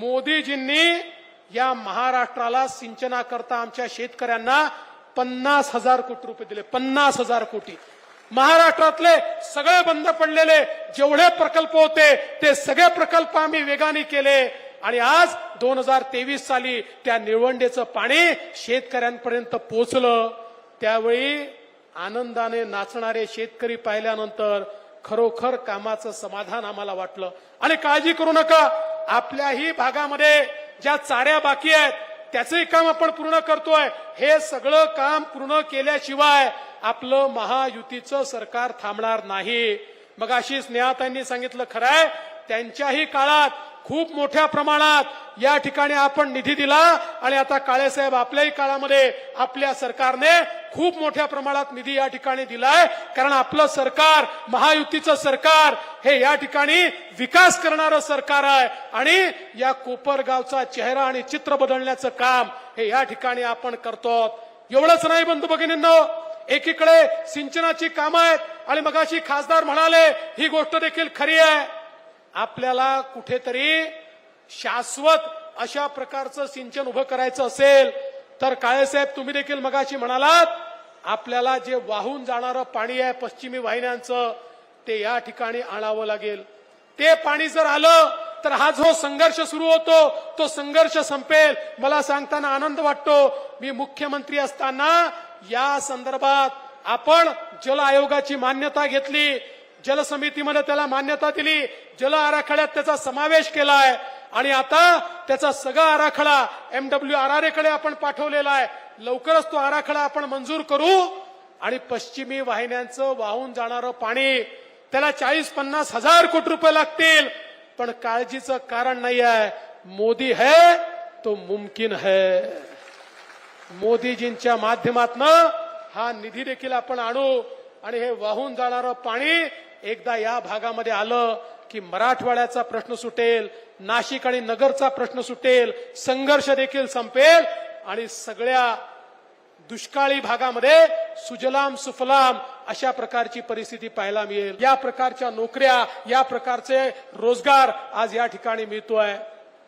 मोदीजींनी या महाराष्ट्राला सिंचनाकरता आमच्या शेतकऱ्यांना पन्नास हजार कोटी रुपये दिले. पन्नास हजार कोटी. महाराष्ट्रातले सगळे बंद पडलेले जेवढे प्रकल्प होते ते सगळे प्रकल्प आम्ही वेगाने केले. आणि आज दोन हजार तेवीस साली त्या निळवंडेचं पाणी शेतकऱ्यांपर्यंत पोचलं. त्यावेळी आनंदाने नाचणारे शेतकरी पाहिल्यानंतर खरोखर कामाचं समाधान आम्हाला वाटलं. आणि काळजी करू नका आपल्याही भागामध्ये ज्या चाऱ्या बाकी आहेत त्याचंही काम आपण पूर्ण करतोय. हे सगळं काम पूर्ण केल्याशिवाय आपलं महायुतीचं सरकार थांबणार नाही. मग अशी स्नेहातांनी सांगितलं खरं आहे त्यांच्याही काळात खूप मोठ्या प्रमाणात या ठिकाणी आपण निधी दिला आणि आता काळेसाहेब आपल्याही काळामध्ये आपल्या सरकारने खूप मोठ्या प्रमाणात निधी या ठिकाणी दिलाय. कारण आपलं सरकार महायुतीचं सरकार हे या ठिकाणी विकास करणारं सरकार आहे. आणि या कोपरगावचा चेहरा आणि चित्र बदलण्याचं काम हे या ठिकाणी आपण करतो. एवढंच नाही बंधू भगिनींनो एकीकडे सिंचनाची कामं आहेत आणि मगाशी खासदार म्हणाले ही गोष्ट देखील खरी आहे. आपल्याला कुठेतरी शाश्वत अशा प्रकारचं सिंचन उभं करायचं असेल तर काळेसाहेब तुम्ही देखील मगाशी म्हणालात आपल्याला जे वाहून जाणारं पाणी आहे पश्चिमी वाहिन्यांचं ते या ठिकाणी आणावं लागेल. ते पाणी जर आलं तर हा जो संघर्ष सुरू होतो तो संघर्ष संपेल. मला सांगताना आनंद वाटतो. मी मुख्यमंत्री असताना या संदर्भात आपण जल आयोगाची मान्यता घेतली. जल समितीमध्ये त्याला मान्यता दिली. जल आराखड्यात त्याचा समावेश केलाय. आणि आता त्याचा सगळा आराखडा एमडब्ल्यू आर आरकडे आपण पाठवलेला आहे. लवकरच तो आराखडा आपण मंजूर करू. आणि पश्चिमी वाहिन्यांचं वाहून जाणारं पाणी त्याला चाळीस पन्नास हजार कोटी रुपये लागतील. पण काळजीचं कारण नाही आहे मोदी है तो मुमकिन है. मोदीजींच्या माध्यमातनं हा निधी देखील आपण आणू. आणि हे वाहून जाणारं पाणी एकदा या भागामध्ये आलं की मराठवाड्याचा प्रश्न सुटेल नाशिक आणि नगरचा प्रश्न सुटेल संघर्ष देखील संपेल आणि सगळ्या दुष्काळी भागामध्ये सुजलाम सुफलाम अशा प्रकारची परिस्थिती पाहायला मिळेल. या प्रकारच्या नोकऱ्या या प्रकारचे रोजगार आज या ठिकाणी मिळतो आहे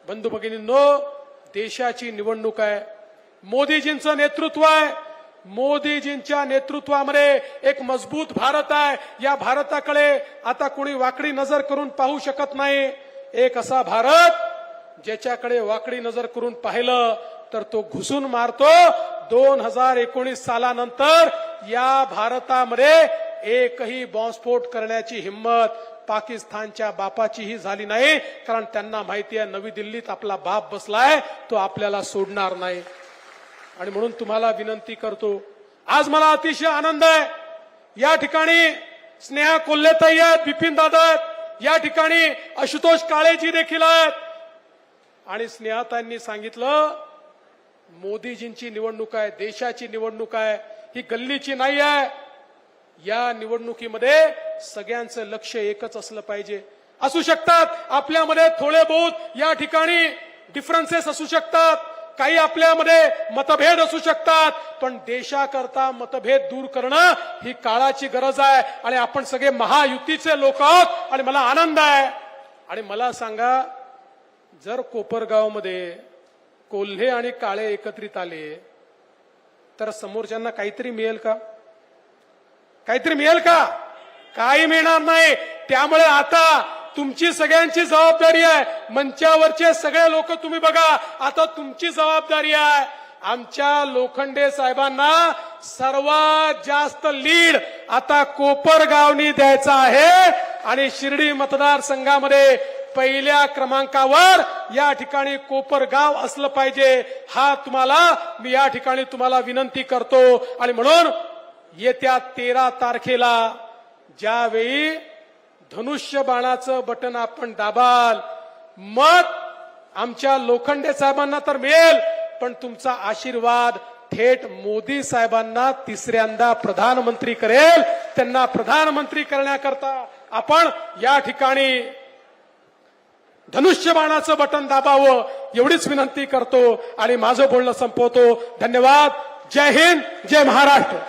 बंधू भगिनींनो देशाची निवडणूक आहे. मोदीजींचं नेतृत्व आहे. मोदीजींच्या नेतृत्वामध्ये एक मजबूत भारत आहे. या भारताकडे आता कोणी वाकडी नजर करून पाहू शकत नाही. एक असा भारत ज्याच्याकडे वाकडी नजर करून पाहिलं तर तो घुसून मारतो दोन हजार एकोणीस सालानंतर या भारतामध्ये एकही बॉम्बस्फोट करण्याची हिंमत पाकिस्तानच्या बापाचीही झाली नाही. कारण त्यांना माहिती आहे नवी दिल्लीत आपला बाप बसलाय तो आपल्याला सोडणार नाही. आणि म्हणून तुम्हाला विनंती करतो आज मला अतिशय आनंद आहे. या ठिकाणी स्नेहा कोल्हेताई आहेत बिपिन दादा आहेत. या ठिकाणी आशुतोष काळेजी देखील आहेत. आणि स्नेहाताईंनी सांगितलं मोदीजींची निवडणूक आहे देशाची निवडणूक आहे ही गल्लीची नाही आहे. या निवडणुकीमध्ये सगळ्यांचं लक्ष एकच असलं पाहिजे. असू शकतात आपल्यामध्ये थोडे बहुत या ठिकाणी डिफरन्सेस असू शकतात काही आपल्यामध्ये मतभेद असू शकतात पण देशाकरता मतभेद दूर करणं ही काळाची गरज आहे. आणि आपण सगळे महायुतीचे लोक आहोत आणि मला आनंद आहे. आणि मला सांगा जर कोपरगावमध्ये कोल्हे आणि काळे एकत्रित आले तर समोरच्यांना काहीतरी मिळेल का? काहीतरी मिळेल का? काही मिळणार नाही. त्यामुळे आता तुमची सगळ्यांची जबाबदारी आहे. मंचावरचे सगळे लोक तुम्ही बघा. आता तुमची जबाबदारी आहे. आमच्या लोखंडे साहेबांना सर्वात जास्त लीड आता कोपरगावनी द्यायचा आहे. आणि शिर्डी मतदारसंघामध्ये पहिल्या क्रमांकावर या ठिकाणी कोपरगाव असलं पाहिजे. हा तुम्हाला मी या ठिकाणी तुम्हाला विनंती करतो. आणि म्हणून येत्या तेरा तारखेला ज्यावेळी धनुष्य बाणाचं बटन आपण दाबाल मत आमच्या लोखंडे साहेबांना तर मिळेल पण तुमचा आशीर्वाद थेट मोदी साहेबांना तिसऱ्यांदा प्रधानमंत्री करेल. त्यांना प्रधानमंत्री करण्याकरता आपण या ठिकाणी धनुष्यबाणाचं बटन दाबावं एवढीच विनंती करतो आणि माझं बोलणं संपवतो. धन्यवाद. जय हिंद. जय महाराष्ट्र.